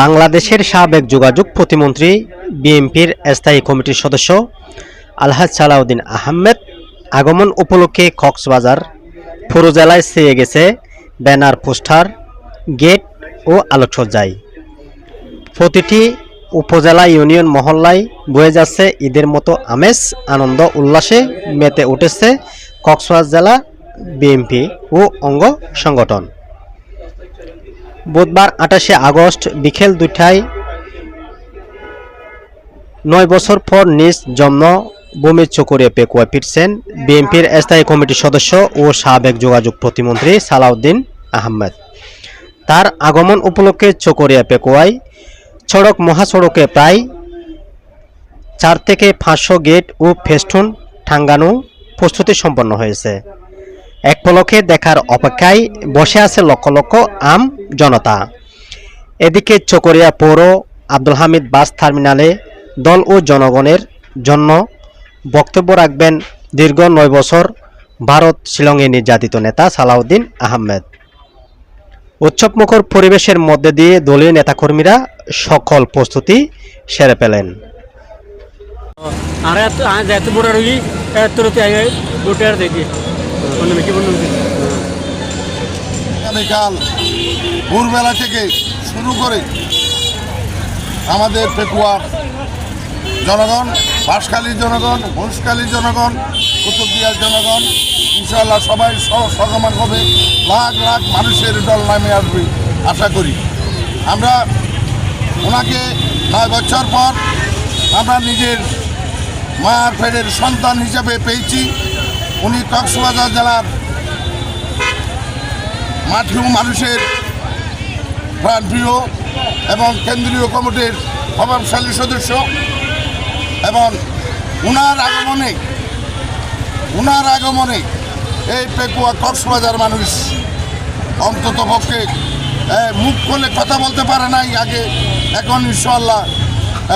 বাংলাদেশের সাবেক যোগাযোগ প্রতিমন্ত্রী বিএনপির স্থায়ী কমিটির সদস্য আলহাজ সালাউদ্দিন আহমেদ আগমন উপলক্ষে কক্সবাজার ফুরুজেলায় সেয়ে গেছে ব্যানার, পোস্টার, গেট ও আলোকসজ্জায়। প্রতিটি উপজেলা ইউনিয়ন মহল্লায় বয়ে যাচ্ছে ঈদের মতো আমেজ, আনন্দ, উল্লাসে মেতে উঠেছে কক্সবাজার জেলা বিএনপি ও অঙ্গ সংগঠন। বুধবার আঠাশে আগস্ট বিকেল দুটায় নয় বছর পর নিজ জন্ম জন্মভূমি চকরিয়া পেকুয়া ফিরছেন বিএনপির স্থায়ী কমিটির সদস্য ও সাবেক যোগাযোগ প্রতিমন্ত্রী সালাউদ্দিন আহমেদ। তার আগমন উপলক্ষে চকরিয়া পেকুয়ায় সড়ক মহাসড়কে প্রায় চার থেকে পাঁচশো গেট ও ফেস্টুন ঠাঙ্গানো প্রস্তুতি সম্পন্ন হয়েছে। এক পলকে দেখার অপেক্ষায় বসে আছে লক্ষ লক্ষ আম জনতা। এদিকে চকরিয়া পৌর আব্দুল হামিদ বাস টার্মিনালে দল ও জনগণের জন্য বক্তব্য রাখবেন দীর্ঘ নয় বছর ভারত শিলংয়ে নির্যাতিত নেতা সালাউদ্দিন আহমেদ। উৎসবমুখর পরিবেশের মধ্যে দিয়ে দলীয় নেতাকর্মীরা সকল প্রস্তুতি সেরে পেলেন। আর এত বড় এত দেখি। বললাম কি ভোরবেলা থেকে শুরু করে আমাদের পেকুয়ার জনগণ বাঁশখালীর জনগণ ঘোষখালীর জনগণ, কুতুবদিয়ার জনগণ ইনশাল্লাহ সবাই স- সগমান হবে, লাখ লাখ মানুষের দল নামে আসবে, আশা করি। আমরা ওনাকে নয় বছর পর আমরা নিজের মায়ার ফেরের সন্তান হিসেবে পেয়েছি। উনি কক্সবাজার জেলার মাঠেও মানুষের প্রাণপ্রিয় এবং কেন্দ্রীয় কমিটির প্রভাবশালী সদস্য এবং উনার আগমনে উনার আগমনে এই পেকুয়া কক্সবাজার মানুষ অন্তত পক্ষে মুখ খুলে কথা বলতে পারে নাই আগে। এখন ইনশাল্লাহ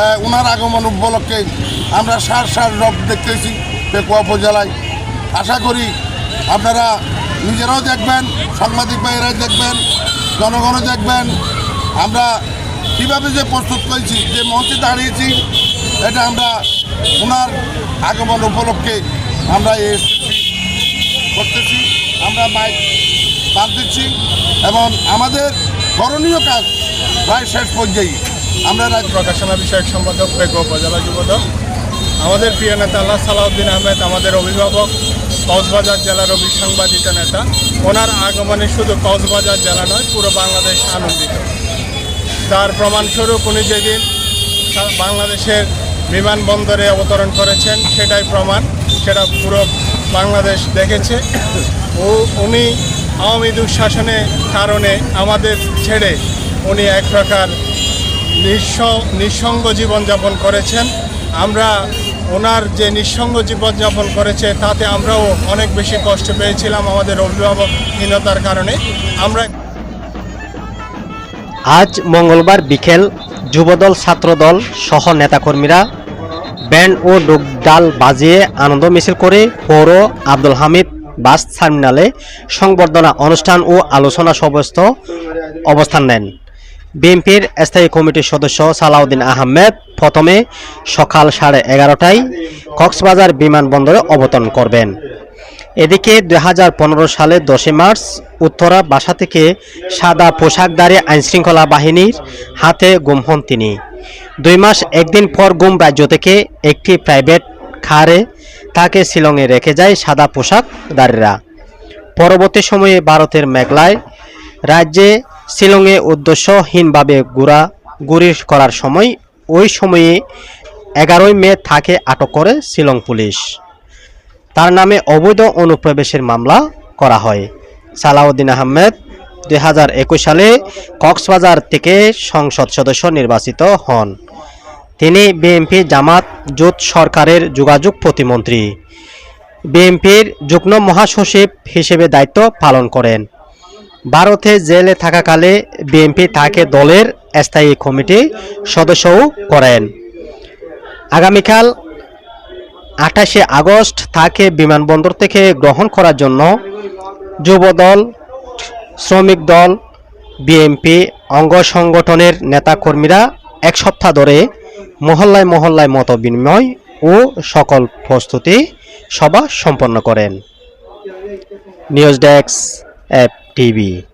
এ, উনার আগমন উপলক্ষে আমরা সার সার রব দেখতেছি পেকুয়া উপজেলায়। আশা করি আপনারা নিজেরাও দেখবেন, সাংবাদিক ভাইয়েরাই দেখবেন, জনগণও দেখবেন। আমরা কীভাবে যে প্রস্তুত করেছি, যে মঞ্চে দাঁড়িয়েছি, এটা আমরা ওনার আগমন উপলক্ষে আমরা এই করতেছি। আমরা মাইক বাদ দিচ্ছি এবং আমাদের করণীয় কাজ প্রায় শেষ পর্যায়ে। আমরা রাজ্য প্রকাশনা বিষয়ক সম্পাদক পেগো উপজেলা যুবদল আমাদের প্রিয় নেতা আল্লাহ সালাউদ্দিন আহমেদ, আমাদের অভিভাবক কক্সবাজার জেলার অভি সাংবাদিকতা নেতা। ওনার আগমনে শুধু কক্সবাজার জেলা নয়, পুরো বাংলাদেশ আনন্দিত। তার প্রমাণস্বরূপ উনি যেদিন বাংলাদেশের বিমানবন্দরে অবতরণ করেছেন, সেটাই প্রমাণ, সেটা পুরো বাংলাদেশ দেখেছে। ও, উনি আওয়ামী দুঃশাসনের কারণে আমাদের ছেড়ে উনি এক প্রকার নিঃস নিঃসঙ্গ জীবনযাপন করেছেন। আমরা ওনার যে নিঃসঙ্গ জীবনযাপন করেছে, তাতে আমরাও অনেক বেশি কষ্ট পেয়েছিলাম আমাদের অভিভাবকহীনতার কারণে। আমরা আজ মঙ্গলবার বিকেল যুবদল ছাত্রদল সহ নেতাকর্মীরা ব্যান্ড ও ডুগডাল বাজিয়ে আনন্দ মিছিল করে পৌর আব্দুল হামিদ বাস টার্মিনালে সংবর্ধনা অনুষ্ঠান ও আলোচনা সবস্ত অবস্থান নেন। বিএনপির স্থায়ী কমিটির সদস্য সালাউদ্দিন আহমেদ প্রথমে সকাল সাড়ে এগারোটায় কক্সবাজার বিমানবন্দরে অবতরণ করবেন। এদিকে দু হাজার পনেরো সালে দশই মার্চ উত্তরা বাসা থেকে সাদা পোশাকধারী আইনশৃঙ্খলা বাহিনীর হাতে গুম হন তিনি। দুই মাস একদিন পর গুম রাজ্য থেকে একটি প্রাইভেট খারে তাকে শিলংয়ে রেখে যায় সাদা পোশাকধারীরা পরবর্তী সময়ে ভারতের মেঘলায় রাজ্যে শিলংয়ে উদ্দেশ্যহীনভাবে গুড়া গুড়ি করার সময় ওই সময়ে এগারোই মে তাকে আটক করে শিলং পুলিশ। তার নামে অবৈধ অনুপ্রবেশের মামলা করা হয়। সালাউদ্দিন আহমেদ, দুই হাজার একুশ সালে কক্সবাজার থেকে সংসদ সদস্য নির্বাচিত হন। তিনি বিএনপি জামাত, জোট সরকারের যোগাযোগ প্রতিমন্ত্রী। বিএনপির যুগ্ম মহাসচিব হিসেবে দায়িত্ব পালন করেন। ভারতে জেলে থাকাকালে বিএনপি তাকে দলের স্থায়ী কমিটি সদস্যও করেন। আগামীকাল আঠাশে আগস্ট তাকে বিমানবন্দর থেকে গ্রহণ করার জন্য যুবদল, শ্রমিক দল, বিএনপি, অঙ্গ সংগঠনের নেতাকর্মীরা এক সপ্তাহ ধরে মহল্লায় মহল্লায় মত বিনিময় ও সকল প্রস্তুতি সভা সম্পন্ন করেন। News desk app TV